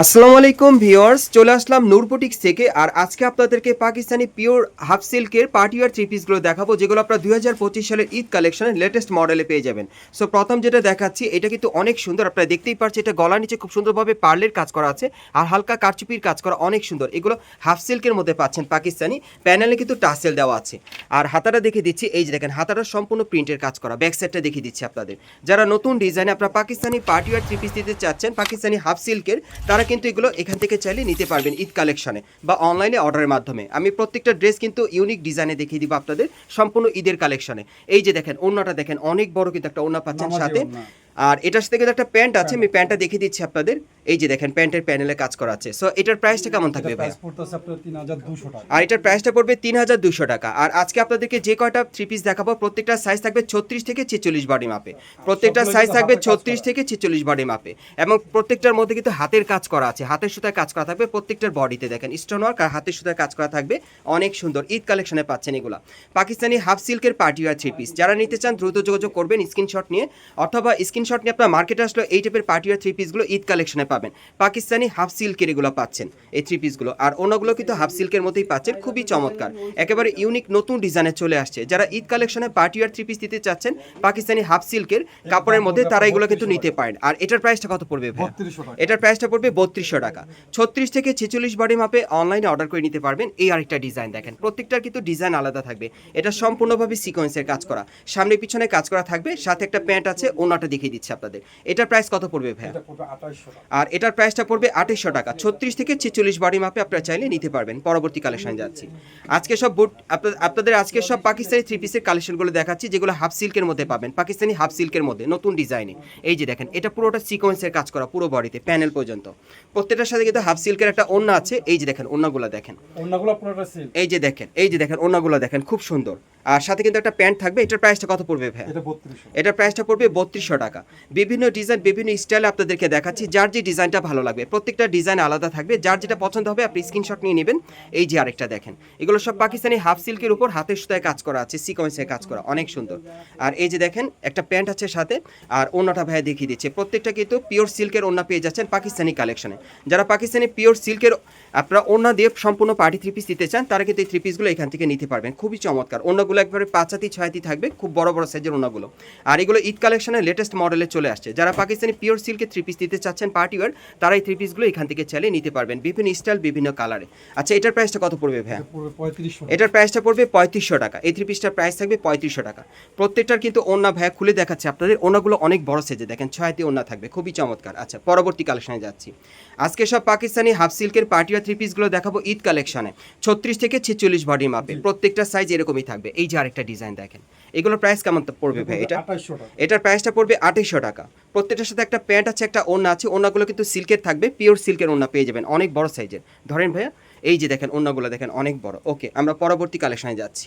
আসসালামু আলাইকুম ভিউয়ার্স, চলে আসলাম নূরপটিক্স থেকে আর আজকে আপনাদেরকে পাকিস্তানি পিওর হাফ সিল্কের পার্টিওয়ার থ্রি পিসগুলো দেখাবো, যেগুলো আপনারা দুই হাজার পঁচিশ সালের ঈদ কালেকশনের লেটেস্ট মডেলে পেয়ে যাবেন। সো প্রথম যেটা দেখাচ্ছি, এটা কিন্তু অনেক সুন্দর, আপনারা দেখতেই পাচ্ছেন, এটা গলার নিচে খুব সুন্দরভাবে পার্লের কাজ করা আছে আর হালকা কারচুপির কাজ করা অনেক সুন্দর। এগুলো হাফ সিল্কের মধ্যে পাচ্ছেন পাকিস্তানি, প্যানেলে কিন্তু টাসেল দেওয়া আছে। আর হাতাটা দেখে দিচ্ছি, এই যে দেখেন, হাতাটা সম্পূর্ণ প্রিন্টের কাজ করা, ব্যাক সাইডটা দেখিয়ে দিচ্ছি আপনাদের। যারা নতুন ডিজাইনে আপনারা পাকিস্তানি পার্টিওয়ার থ্রি পিস দিতে চাচ্ছেন, পাকিস্তানি হাফ সিল্কের, তারা কিন্তু এগুলো এখান থেকে চাইলে নিতে পারবেন ঈদ কালেকশনে বা অনলাইনে অর্ডারের মাধ্যমে। আমি প্রত্যেকটা ড্রেস কিন্তু ইউনিক ডিজাইনে দেখিয়ে দিব আপনাদের সম্পূর্ণ ঈদের কালেকশনে এই যে দেখেন ওনাটা দেখেন অনেক বড় কিন্তু একটা অন্য পাচ্ছেন সাথে। আর এটার সাথে কিন্তু একটা প্যান্ট আছে আমি প্যান্টটা দেখিয়ে দিচ্ছি আপনাদের। এই যে দেখেন প্যান্টের প্যানেলে কাজ করা আছে। সো এটার প্রাইসটা কেমন থাকবে ভাই আর এটার প্রাইসটা পড়বে তিন হাজার দুশো টাকা। আর আজকে আপনাদেরকে যে কয়টা থ্রি পিস দেখাবো প্রত্যেকটা সাইজ থাকবে ছত্রিশ থেকে ছেচল্লিশ বডি মাপে প্রত্যেকটা সাইজ থাকবে ছত্রিশ। থেকে ছেচল্লিশ বডি মাপে এবং প্রত্যেকটার মধ্যে কিন্তু হাতের কাজ করা আছে। হাতের সুতায় কাজ করা থাকবে প্রত্যেকটার বডিতে দেখেন স্টোন ওয়ার্ক আর হাতের সুতায় কাজ করা থাকবে। অনেক সুন্দর। ঈদ কালেকশনে পাচ্ছেন এগুলা। পাকিস্তানি হাফ সিল্কের পার্টিওয়ার থ্রি পিস যারা নিতে চান দ্রুত যোগাযোগ করবেন স্ক্রিনশট নিয়ে। অথবা স্ক্রিনশট নিয়ে আপনার মার্কেটে আসলে এই টাইপের পার্টিওয়ার থ্রি পিসগুলো ঈদ কালেকশনে পাবেন। পাকিস্তানি হাফ সিল্কের এগুলো পাচ্ছেন এই থ্রি পিসগুলো আর অন্যগুলো কিন্তু হাফ সিল্কের মধ্যেই পাচ্ছেন খুবই চমৎকার। একেবারে ইউনিক নতুন ডিজাইনে চলে আসছে। যারা ঈদ কালেকশনে পার্টিওয়ার থ্রি পিস দিতে চাচ্ছেন পাকিস্তানি হাফ সিল্কের কাপড়ের মধ্যে তারা এগুলো কিন্তু নিতে পারেন। আর এটার প্রাইসটা কত পড়বে এটার প্রাইসটা পড়বে বত্রিশশো টাকা। ছত্রিশ থেকে ছেচল্লিশ বডি মাপে অনলাইনে অর্ডার করে নিতে পারবেন। এই আরেকটা ডিজাইন দেখেন। প্রত্যেকটার কিন্তু ডিজাইন আলাদা থাকবে। এটা সম্পূর্ণভাবে সিকোয়েন্সের কাজ করা। সামনে পিছনে কাজ করা থাকবে। সাথে একটা প্যান্ট আছে ওনাটা দেখিয়ে দিচ্ছে আপনাদের। এটার প্রাইস কত পড়বে ভাই আর এটার প্রাইসটা পড়বে আঠাশশো টাকা। ছত্রিশ থেকে ছেচল্লিশ বডি মাপে আপনারা চাইলে নিতে পারবেন। পরবর্তী কালেকশন যাচ্ছি। আজকে সব বুট আপনাদের- আজকে সব পাকিস্তানি থ্রি পিসের কালেকশনগুলো দেখাচ্ছি যেগুলো হাফ সিল্কের মধ্যে পাবেন। পাকিস্তানি হাফ সিল্কের মধ্যে নতুন ডিজাইনে এই যে দেখেন এটা পুরোটা সিকোয়েন্সের কাজ করা পুরো বডিতে প্যানেল পর্যন্ত। প্রত্যেকটার সাথে কিন্তু হাফ সিল্কের একটা ওন্না আছে। এই যে দেখেন ওন্নাগুলো দেখেন। অন্যগুলো পুরোটা সিল এই যে দেখেন এই যে দেখেন ওন্নাগুলো দেখেন খুব সুন্দর। আর সাথে কিন্তু একটা প্যান্ট থাকবে এটার প্রাইসটা কত পড়বে ভাই এটার প্রাইসটা পড়বে বত্রিশশো টাকা। বিভিন্ন ডিজাইন বিভিন্ন স্টাইলে আপনাদেরকে দেখাচ্ছি যার যে ডিজাইনটা ভালো লাগবে। প্রত্যেকটা ডিজাইন আলাদা থাকবে যার যেটা পছন্দ হবে আপনি স্ক্রিনশট নিয়ে নেবেন। এই যে আরেকটা দেখেন এগুলো সব পাকিস্তানি হাফ সিল্কের উপর হাতের সুতায় কাজ করা আছে সিকোয়েন্সে কাজ করা অনেক সুন্দর। আর এই যে দেখেন একটা প্যান্ট আছে সাথে আর ওনাটা ভাইয়া দেখিয়ে দিচ্ছে। প্রত্যেকটা কিন্তু পিওর সিল্কের ওনা পেয়ে যাচ্ছেন পাকিস্তানি কালেকশনে যারা পাকিস্তানি পিওর সিল্কের আপনারা ওনা দিয়ে সম্পূর্ণ পার্টি থ্রি পিস দিতে চান তারা কিন্তু এই থ্রি পিসগুলো এখান থেকে নিতে পারবেন। খুবই চমৎকার। ওনাগুলো একবারে পাঁচাতি ছয়াতি থাকবে খুব বড় বড় সাইজের ওনাগুলো। আর এগুলো ঈদ কালেকশনের লেটেস্ট মডেলে চলে আসছে। যারা পাকিস্তানি পিওর সিল্কের থ্রি পিস দিতে চাচ্ছেন পার্টি ওয়ার তারা এই থ্রি পিসগুলো এখান থেকে চাইলে নিতে পারবেন। বিভিন্ন স্টাইল বিভিন্ন কালারে আচ্ছা এটার প্রাইসটা কত পড়বে পঁয়ত্রিশশো এটার প্রাইসটা পড়বে পঁয়ত্রিশশো টাকা। এই থ্রি পিসটার প্রাইস থাকবে পঁয়ত্রিশশো টাকা। প্রত্যেকটার কিন্তু ওনা ভাইয়া খুলে দেখাচ্ছে আপনাদের। ওনাগুলো অনেক বড় সাইজে দেখেন ছয়াতি ওনা থাকবে। খুবই চমৎকার। আচ্ছা পরবর্তী কালেকশনে যাচ্ছি। আজকে সব পাকিস্তানি হাফ সিল্কের পার্টিয়া থ্রি পিসগুলো দেখাবো ঈদ কালেকশনে ছত্রিশ থেকে ছেচল্লিশ বডি মাপে। প্রত্যেকটা সাইজ এরকমই থাকবে। এই যে আরেকটা ডিজাইন দেখেন এগুলোর প্রাইস কেমন পড়বে ভাই? এটা এটার প্রাইসটা পড়বে আঠাইশশো টাকা। প্রত্যেকটার সাথে একটা প্যান্ট আছে একটা ওড়না আছে ওড়নাগুলো কিন্তু সিল্কের থাকবে পিওর সিল্কের ওড়না পেয়ে যাবেন অনেক বড় সাইজের ধরেন ভাইয়া এই যে দেখেন ওড়নাগুলো দেখেন অনেক বড়। ওকে আমরা পরবর্তী কালেকশনে যাচ্ছি।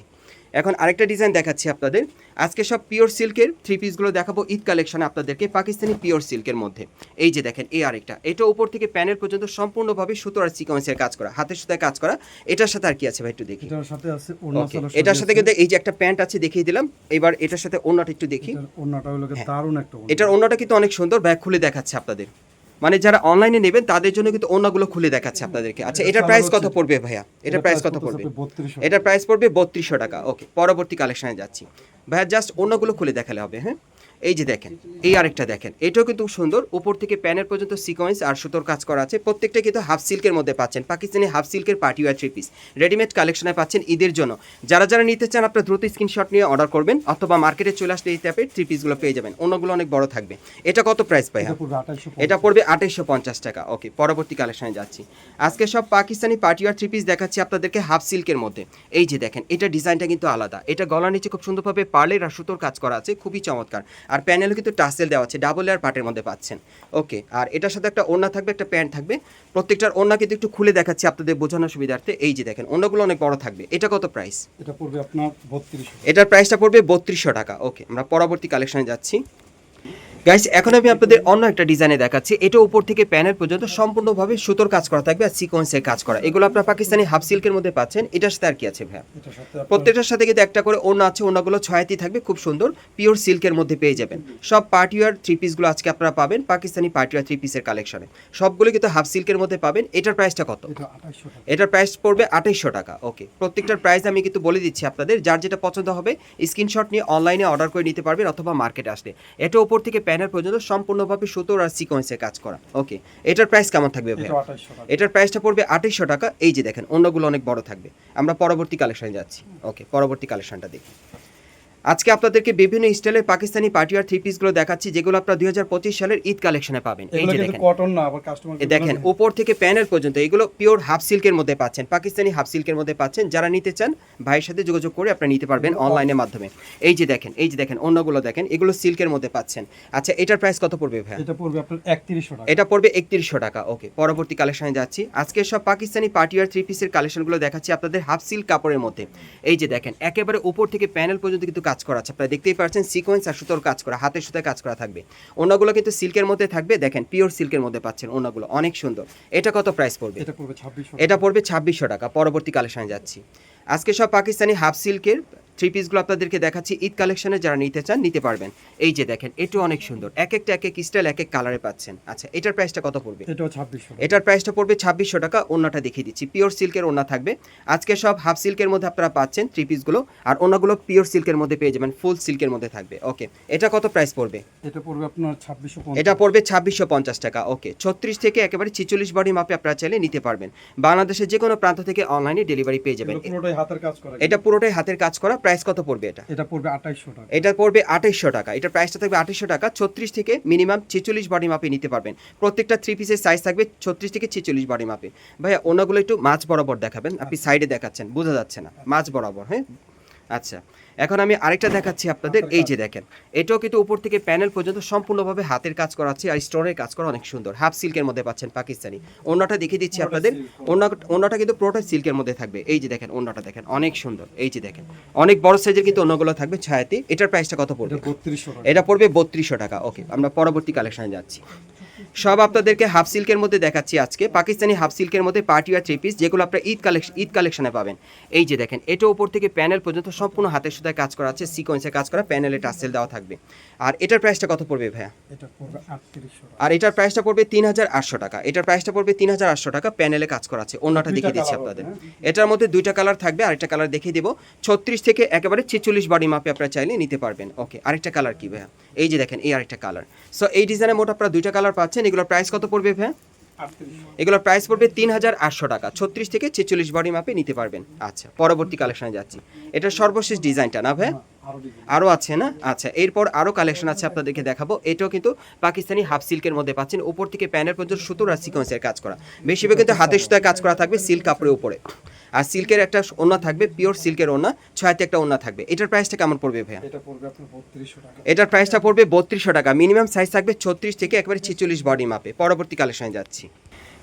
এখন আরেকটা ডিজাইন দেখাচ্ছি আপনাদের। আজকে সব পিওর সিল্কের থ্রি পিসগুলো দেখাবো ঈদ কালেকশনে আপনাদেরকে পাকিস্তানি পিওর সিল্কের মধ্যে। এই যে দেখেন এই আরেকটা। এটা উপর থেকে প্যানেল পর্যন্ত সম্পূর্ণভাবে সুতো আর সিকোয়েন্সের কাজ করা হাতের সুতায় কাজ করা। এটার সাথে আর কি আছে ভাই একটু দেখি? এটার সাথে কিন্তু এই যে একটা প্যান্ট আছে দেখিয়ে দিলাম। এবার এটার সাথে অন্যটা একটু দেখি। এটার অন্যটা কিন্তু অনেক সুন্দর। ব্যাগ খুলে দেখাচ্ছে আপনাদের। মানে যারা অনলাইনে নেবেন তাদের জন্য কিন্তু অন্যগুলো খুলে দেখাচ্ছে আপনাদেরকে। আচ্ছা এটার প্রাইস কত পড়বে ভাইয়া? এটার প্রাইস কত পড়বে? এটা এটার প্রাইস পড়বে বত্রিশশো টাকা। ওকে পরবর্তী কালেকশনে যাচ্ছি। ভাইয়া জাস্ট অন্যগুলো খুলে দেখালে হবে হ্যাঁ? এই যে দেখেন এই আরেকটা দেখেন। এটাও কিন্তু সুন্দর। উপর থেকে প্যানের পর্যন্ত সিকোয়েন্স আর সুতোর কাজ করা আছে। প্রত্যেকটা কিন্তু হাফ সিল্কের মধ্যে পাচ্ছেন। পাকিস্তানি হাফ সিল্কের party wear three piece readymade কালেকশনে পাচ্ছেন ঈদের জন্য। যারা যারা নিতে চান আপনারা দ্রুত স্ক্রিনশট নিয়ে অর্ডার করবেন অথবা মার্কেটে চলে আসলে এই টাইপের থ্রি পিসগুলো পেয়ে যাবেন। অন্যগুলো অনেক বড় থাকবে। এটা কত প্রাইস পাই এটা পড়বে আঠাইশশো পঞ্চাশ। টাকা। ওকে পরবর্তী কালেকশনে যাচ্ছি। আজকে সব পাকিস্তানি পার্টিওয়ার থ্রি পিস দেখাচ্ছি আপনাদেরকে হাফ সিল্কের মধ্যে। এই যে দেখেন এটা ডিজাইনটা কিন্তু আলাদা। এটা গলার নিচে খুব সুন্দরভাবে পার্লের আর সুতোর কাজ করা আছে। খুবই চমৎকার। আর প্যানেল কিন্তু টাসেল দেওয়া আছে ডাবল লেয়ার পার্টের মধ্যে পাচ্ছেন। ওকে আর এটার সাথে একটা ওড়না থাকবে একটা প্যান্ট থাকবে। প্রত্যেকটার ওড়না কিন্তু একটু খুলে দেখাচ্ছি আপনাদের বোঝানোর সুবিধার্থে। এই যে দেখেন ওড়নাগুলো অনেক বড় থাকবে। এটা কত প্রাইস এটা পড়বে আপনার বত্রিশশো এটার প্রাইসটা পড়বে বত্রিশশো টাকা। ওকে আমরা পরবর্তী কালেকশনে যাচ্ছি। গাইস এখন আমি আপনাদের অন্য একটা ডিজাইনে দেখাচ্ছি। এটা উপর থেকে প্যানেল পর্যন্ত সম্পূর্ণভাবে সুতোর কাজ করা থাকবে আর সিকোয়েন্সের কাজ করা। এগুলো আপনার পাকিস্তানি হাফ সিল্কের মধ্যে পাচ্ছেন। এটার সাথে আর কি আছে আপনার প্রত্যেকটার সাথে কিন্তু একটা করে ওড়না আছে। ওড়নাগুলো ছয়াতি থাকবে খুব সুন্দর। পিওর সিল্কের মধ্যে পেয়ে যাবেন। সব পার্টিওয়ার থ্রি পিসগুলো আজকে আপনারা পাবেন পাকিস্তানি পার্টিওয়ার থ্রি পিসের কালেকশনে সবগুলো কিন্তু হাফ সিল্কের মধ্যে পাবেন। এটার প্রাইসটা কত? এটার প্রাইস পড়বে আঠাইশশো টাকা। ওকে প্রত্যেকটার প্রাইস আমি কিন্তু বলে দিচ্ছি আপনাদের। যার যেটা পছন্দ হবে স্ক্রিনশট নিয়ে অনলাইনে অর্ডার করে নিতে পারবেন অথবা মার্কেটে আসলে। এটা উপর থেকে প্যানেল পর্যন্ত সম্পূর্ণভাবে সুতোর আর সিকোয়েন্সে কাজ করা। ওকে এটার প্রাইস কেমন থাকবে ভাই এটার প্রাইসটা পড়বে আঠাইশশো টাকা। এই যে দেখেন অন্যগুলো অনেক বড় থাকবে। আমরা পরবর্তী কালেকশানে যাচ্ছি। ওকে পরবর্তী কালেকশনটা দেখি। আজকে আপনাদেরকে বিভিন্ন স্টাইলের পাকিস্তানি পার্টিয়ার থ্রি পিসগুলো দেখাচ্ছি যেগুলো আপনারা দুই হাজার পঁচিশ সালের ঈদ কালেকশনে পাবেন। এই যে দেখেন। কটন না আবার কাস্টমার এ দেখেন উপর থেকে প্যানেল পর্যন্ত এগুলো পিওর হাফ সিল্কের মধ্যে পাচ্ছেন পাকিস্তানি হাফ সিল্কের মধ্যে পাচ্ছেন। যারা নিতে চান ভাইয়ের সাথে যোগাযোগ করে আপনারা নিতে পারবেন অনলাইনের মাধ্যমে। এই যে দেখেন এই যে দেখেন অন্যগুলো দেখেন এগুলো সিল্কের মধ্যে পাচ্ছেন। আচ্ছা এটার প্রাইস কত পড়বে ভাই এটা পড়বে আপনার একত্রিশশো টাকা। এটা পড়বে একত্রিশশো টাকা ওকে পরবর্তী কালেকশনে যাচ্ছি। আজকে সব পাকিস্তানি পার্টিয়ার থ্রি পিসের কালেকশনগুলো দেখাচ্ছি আপনাদের হাফ সিল্ক কাপড়ের মধ্যে। এই যে দেখেন একেবারে উপর থেকে প্যানেল পর্যন্ত কিন্তু কাজ করা আছে। আপনারা দেখতেই পাচ্ছেন সিকোয়েন্স আর সুতোর কাজ করা হাতের সুতায় কাজ করা থাকবে। ওনাগুলো কিন্তু সিল্কের মধ্যে থাকবে দেখেন পিওর সিল্কের মধ্যে পাচ্ছেন ওনাগুলো অনেক সুন্দর। এটা কত প্রাইস পড়বে? এটা পড়বে ছাব্বিশশো এটা পড়বে ছাব্বিশশো টাকা পরবর্তী কালেকশনে যাচ্ছি। আজকে সব পাকিস্তানি হাফ সিল্কের থ্রি পিসগুলো আপনাদেরকে দেখাচ্ছি। ঈদ কালেকশনে যারা নিতে চান নিতে পারবেন। এই যে দেখেন এটাও অনেক সুন্দর। এক একটা এক এক স্টাইল এক এক কালারে পাচ্ছেন। আচ্ছা এটার প্রাইসটা কত পড়বে? এটার প্রাইসটা পড়বে ছাব্বিশশো টাকা ওনাটা দেখিয়ে দিচ্ছি। পিওর সিল্কের ওনা থাকবে। আজকে সব হাফ সিল্কের মধ্যে আপনারা পাচ্ছেন থ্রি পিসগুলো আর ওনাগুলো পিওর সিল্কের মধ্যে পেয়ে যাবেন ফুল সিল্কের মধ্যে থাকবে। ওকে এটা কত প্রাইস পড়বে? এটা পড়বে আপনার ছাব্বিশশো এটা পড়বে ছাব্বিশশো পঞ্চাশ টাকা। ওকে ছত্রিশ থেকে একেবারে ছিচল্লিশ বডি মাপে আপনারা চাইলে নিতে পারবেন। বাংলাদেশের যে কোনো প্রান্ত থেকে অনলাইনে ডেলিভারি পেয়ে যাবেন। হাতের কাজ করা এটা পুরোটাই হাতের কাজ করা। প্রাইস কত পড়বে এটা? এটা পড়বে আঠাইশশো টাকা। এটা পড়বে আঠাইশশো টাকা। এটা প্রাইসটা থাকবে আঠাইশশো টাকা। ছত্রিশ থেকে মিনিমাম ছেচল্লিশ বডি মাপে নিতে পারবেন। প্রত্যেকটা থ্রি পিসের সাইজ থাকবে ছত্রিশ থেকে ছেচল্লিশ বডি মাপে ভাইয়া অন্যগুলো একটু মাছ বরাবর দেখাবেন। আপনি সাইডে দেখাচ্ছেন বোঝা যাচ্ছে না। মাছ বরাবর হ্যাঁ? আচ্ছা এখন আমি আরেকটা দেখাচ্ছি আপনাদের এই যে দেখেন এটাও কিন্তু উপর থেকে প্যানেল পর্যন্ত সম্পূর্ণভাবে হাতের কাজ করা আছে আর স্টোনের কাজ করা অনেক সুন্দর হাফ সিল্কের মধ্যে পাচ্ছেন পাকিস্তানি। অন্যটা দেখিয়ে দিচ্ছি আপনাদের অন্য অন্যটা কিন্তু পুরোটা সিল্কের মধ্যে থাকবে এই যে দেখেন অন্যটা দেখেন অনেক সুন্দর এই যে দেখেন অনেক বড় সাইজের কিন্তু অন্যগুলো থাকবে ছায়াতে এটার প্রাইসটা কত পড়বে? এটা পড়বে বত্রিশশো টাকা ওকে আমরা পরবর্তী কালেকশনে যাচ্ছি। সব আপনাদেরকে হাফ সিল্কের মধ্যে দেখাচ্ছি আজকে। পাকিস্তানি হাফ সিল্কের মধ্যে পার্টি আর থ্রি পিস যেগুলো আপনারা ঈদ কালেকশন ঈদ কালেকশনে পাবেন। এই যে দেখেন এটা উপর থেকে প্যানেল পর্যন্ত সম্পূর্ণ হাতের সুতায় কাজ করা আছে সিকোয়েন্সে কাজ করা প্যানেলে টাসেল দেওয়া থাকবে। আর এটার প্রাইসটা কত পড়বে ভাইয়া? এটা পড়বে আটত্রিশশো আর এটার প্রাইসটা পড়বে তিন হাজার আটশো টাকা। এটার প্রাইসটা পড়বে তিন হাজার আটশো টাকা প্যানেলে কাজ করা আছে। অন্যটা দেখিয়ে দিচ্ছি আপনাদের। এটার মধ্যে দুইটা কালার থাকবে আরেকটা কালার দেখিয়ে দিব। ছত্রিশ থেকে একেবারে ছেচল্লিশ বডি মাপে আপনারা চাইলে নিতে পারবেন। ওকে আরেকটা কালার কি ভাইয়া? এই যে দেখেন এই আরেকটা কালার সো এই ডিজাইনের মোট আপনারা দুইটা কালার পাচ্ছেন এগুলোর প্রাইস কত পড়বে ভাইয়া? এগুলোর প্রাইস পড়বে তিন হাজার আটশো টাকা। ছত্রিশ থেকে ছেচল্লিশ বডি মাপে নিতে পারবেন। আচ্ছা পরবর্তী কালেকশনে যাচ্ছি। এটার সর্বশেষ ডিজাইনটা না ভাই আরও আরও আছে না? আচ্ছা এরপর আরও কালেকশন আছে আপনাদেরকে দেখাবো। এটাও কিন্তু পাকিস্তানি হাফ সিল্কের মধ্যে পাচ্ছেন। উপর থেকে প্যানের পর্যন্ত সুতোর আর সিকোয়েন্সের কাজ করা। বেশিরভাগ কিন্তু হাতের সুতায় কাজ করা থাকবে সিল্ক কাপড়ের উপরে। আর সিল্কের একটা ওনা থাকবে পিওর সিল্কের ওনা ছয়তে একটা ওনা থাকবে। এটার প্রাইসটা কেমন পড়বে ভাইয়া? এটা পড়বে আপনার বত্রিশশো টাকা। এটার প্রাইসটা পড়বে বত্রিশশো টাকা। মিনিমাম সাইজ থাকবে ছত্রিশ থেকে একবারে ছেচল্লিশ বডি মাপে পরবর্তী কালেকশনে যাচ্ছি।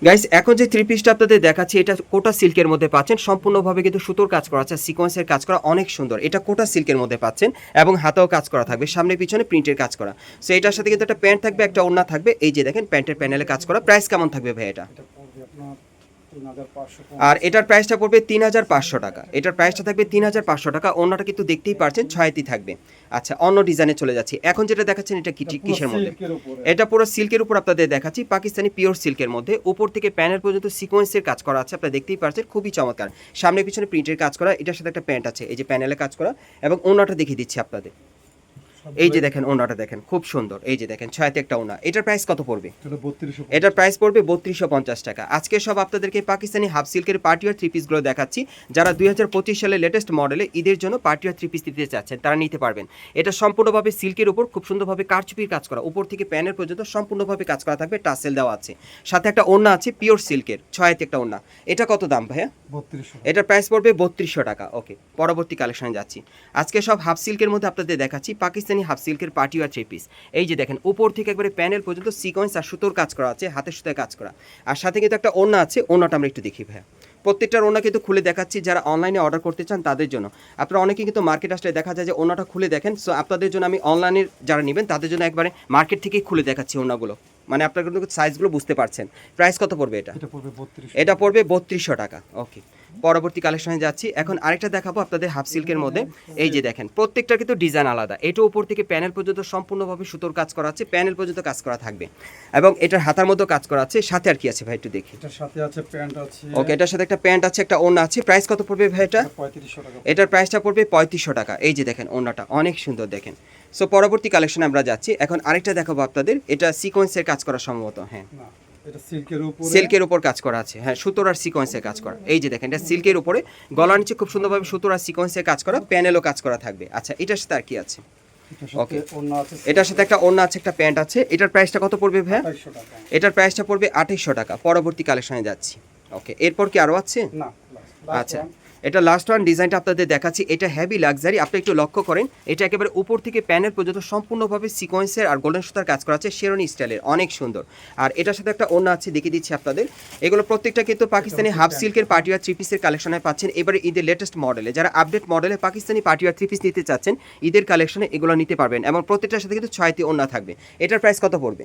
গাইস এখন যে থ্রি পিসটা আপনাদের দেখাচ্ছি এটা কোটা সিল্কের মধ্যে পাচ্ছেন। সম্পূর্ণভাবে কিন্তু সুতোর কাজ করা আছে সিকোয়েন্সের কাজ করা অনেক সুন্দর। এটা কোটা সিল্কের মধ্যে পাচ্ছেন এবং হাতেও কাজ করা থাকবে সামনে পিছনে প্রিন্টের কাজ করা। সো এটার সাথে কিন্তু একটা প্যান্ট থাকবে একটা ওড়না থাকবে। এই যে দেখেন প্যান্টের প্যানেলে কাজ করা। প্রাইস কেমন থাকবে ভাই এটা? আর এটার প্রাইসটা পড়বে তিন হাজার পাঁচশো টাকা। এটার প্রাইসটা থাকবে তিন হাজার পাঁচশো টাকা। অন্যটা কিন্তু দেখতেই পারছেন ছয়টি থাকবে। আচ্ছা অন্য ডিজাইনে চলে যাচ্ছি। এখন যেটা দেখাচ্ছেন এটা কি কিসের মধ্যে? এটা পুরো সিল্কের উপর আপনাদের দেখাচ্ছি। পাকিস্তানি পিওর সিল্কের মধ্যে। উপর থেকে প্যানেল পর্যন্ত সিকোয়েন্সের কাজ করা আছে আপনারা দেখতেই পারছেন। খুবই চমৎকার। সামনে পিছনে প্রিন্টের কাজ করা। এটার সাথে একটা প্যান্ট আছে এই যে প্যানেলে কাজ করা। এবং ওনাটা দেখিয়ে দিচ্ছি আপনাদের। এই যে দেখেন ওনাটা দেখেন খুব সুন্দর। এই যে দেখেন ছয়তে একটা ওনা এটার প্রাইস কত পড়বে? এটার প্রাইস পড়বে বত্রিশশো পঞ্চাশ টাকা। আজকে সব আপনাদেরকে পাকিস্তানি হাফ সিল্কের পার্টিয়ার থ্রি পিসগুলো দেখাচ্ছি। যারা দুই হাজার পঁচিশ সালে লেটেস্ট মডেলে ঈদের জন্য পার্টিয়ার থ্রি পিস দিতে চাচ্ছেন তারা নিতে পারবেন। এটা সম্পূর্ণভাবে সিল্কের উপর খুব সুন্দরভাবে কারচুপির কাজ করা। উপর থেকে প্যানের পর্যন্ত সম্পূর্ণভাবে কাজ করা থাকবে টাসেল দেওয়া আছে। সাথে একটা ওড়না আছে পিওর সিল্কের ছয়াতে একটা ওড়না। এটা কত দাম ভাইয়া? বত্রিশশো। এটার প্রাইস পড়বে বত্রিশশো টাকা। ওকে পরবর্তী কালেকশনে যাচ্ছি। আজকে সব হাফ সিল্কের মধ্যে আপনাদের দেখাচ্ছি। পাকিস্তানি হাফ সিল্কের পার্টি আর থ্রি পিস। এই যে দেখেন উপর থেকে একবারে প্যানেল পর্যন্ত সিকোয়েন্স আর সুতোর কাজ করা আছে হাতের সুতোয় কাজ করা। আর সাথে কিন্তু একটা ওড়না আছে ওড়নাটা আমরা একটু দেখি ভাইয়া। প্রত্যেকটার ওনা কিন্তু খুলে দেখাচ্ছি যারা অনলাইনে অর্ডার করতে চান তাদের জন্য। আপনারা অনেকে কিন্তু মার্কেট আসলে দেখা যায় যে ওনাটা খুলে দেখেন সো আপনাদের জন্য আমি অনলাইনে যারা নেবেন তাদের জন্য একবারে মার্কেট থেকেই খুলে দেখাচ্ছি ওনাগুলো মানে আপনারা কিন্তু সাইজগুলো বুঝতে পারছেন। প্রাইস কত পড়বে এটা? এটা পড়বে বত্রিশশো। এটা পড়বে বত্রিশশো টাকা। ওকে পরবর্তী কালেকশনে যাচ্ছি। এখন আরেকটা দেখাবো আপনাদের হাফ সিল্কের মধ্যে। এই যে দেখেন প্রত্যেকটা কিন্তু ডিজাইন আলাদা। এটা উপর থেকে প্যানেল পর্যন্ত সম্পূর্ণভাবে সুতোর কাজ করা আছে প্যানেল পর্যন্ত কাজ করা থাকবে। এবং এটার হাতার মধ্যে কাজ করা আছে। সাথে আর কি আছে ভাই একটু দেখি। এটার সাথে আছে প্যান্ট আছে। ওকে এটার সাথে একটা প্যান্ট আছে একটা ওড়না আছে। প্রাইস কত পড়বে ভাই এটা? পঁয়ত্রিশশো টাকা এটার প্রাইসটা পড়বে পঁয়ত্রিশশো টাকা। এই যে দেখেন ওড়নাটা অনেক সুন্দর দেখেন। সো পরবর্তী কালেকশনে আমরা যাচ্ছি। এখন আরেকটা দেখাবো আপনাদের। এটা সিকোয়েন্সের কাজ করা সম্ভবত হ্যাঁ। সিল্কের উপরে? কাজ করা আছে। হ্যাঁ সুতোর আর সিকোয়েন্সে কাজ করা। এই যে দেখেন এটা সিল্কের উপরে। গলার নিচে খুব সুন্দরভাবে সুতোর আর সিকোয়েন্সে কাজ করা প্যানেলও কাজ করা থাকবে। আচ্ছা এটার সাথে আর কি আছে? ওকে. অন্য এটার সাথে একটা ওড়না আছে একটা প্যান্ট আছে। এটার প্রাইসটা কত পড়বে ভাইয়া? এটার প্রাইসটা পড়বে আঠাইশশো টাকা। পরবর্তী কালেকশনে যাচ্ছি। ওকে এরপর কি আরও আছে? আচ্ছা। এটা লাস্ট ওয়ান ডিজাইনটা আপনাদের দেখাচ্ছি। এটা হেভি লাক্সারি আপনি একটু লক্ষ্য করেন এটা একেবারে উপর থেকে প্যানেল পর্যন্ত সম্পূর্ণভাবে সিকোয়েন্সের আর গোল্ডেন সুতার কাজ করা আছে শেরনি স্টাইলের অনেক সুন্দর। আর এটার সাথে একটা ওড়না আছে দেখিয়ে দিচ্ছি আপনাদের। এগুলো প্রত্যেকটা কিন্তু পাকিস্তানি হাফ সিল্কের পার্টি আর থ্রি পিসের কালেকশনে পাচ্ছেন। এবারে ঈদের লেটেস্ট মডেলে যারা আপডেট মডেলে পাকিস্তানি আর থ্রি পিস নিতে চাচ্ছেন ঈদের কালেকশনে এগুলো নিতে পারবেন। এবং প্রত্যেকটার সাথে কিন্তু ছয়টি ওড়না থাকবে। এটার প্রাইস কত পড়বে?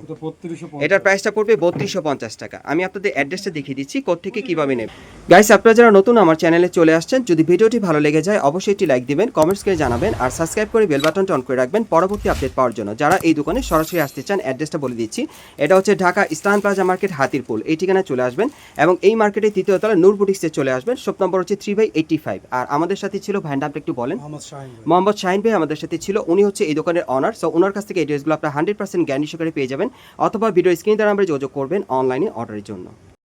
এটার প্রাইসটা পড়বে বত্রিশশো পঞ্চাশ টাকা। আমি আপনাদের অ্যাড্রেসটা দেখিয়ে দিচ্ছি কোথেকে কীভাবে নেবেন গাইস আপনারা যারা নতুন আমার চ্যানেলে চলে আসছেন যদি ভিডিওটি ভালো লেগে যায় অবশ্যই একটি লাইক দিবেন কমেন্টস করে জানাবেন আর সাবস্ক্রাইব করে বেল বাটনটা অন করে রাখবেন পরবর্তী আপডেট পাওয়ার জন্য। যারা এই দোকানে সরাসরি আসতে চান অ্যাড্রেসটা বলে দিচ্ছি। এটা হচ্ছে Dhaka eastern plaza market Hatirpul. এই ঠিকানায় চলে আসবেন এবং এই মার্কেটের তৃতীয় তলা নূর বুটিক্সে চলে আসবেন। শপ নম্বর হচ্ছে থ্রি বাই এইটটি ফাইভ আর আমাদের সাথে ছিল ভাইন্ডা আপনি একটু বলেন। মোহাম্মদ শাহিন ভাই। মোহাম্মদ শাহিন ভাই আমাদের সাথে ছিল। উনি হচ্ছে এই দোকানের অনার সো ওনার কাছ থেকে এই ড্রেসগুলো আপনার হান্ড্রেড পার্সেন্ট গ্যারান্টি সহকারে পেয়ে যাবেন। অথবা ভিডিও স্ক্রিন দ্বারা আমরা যোগাযোগ করবেন অনলাইনে অর্ডারের জন্য।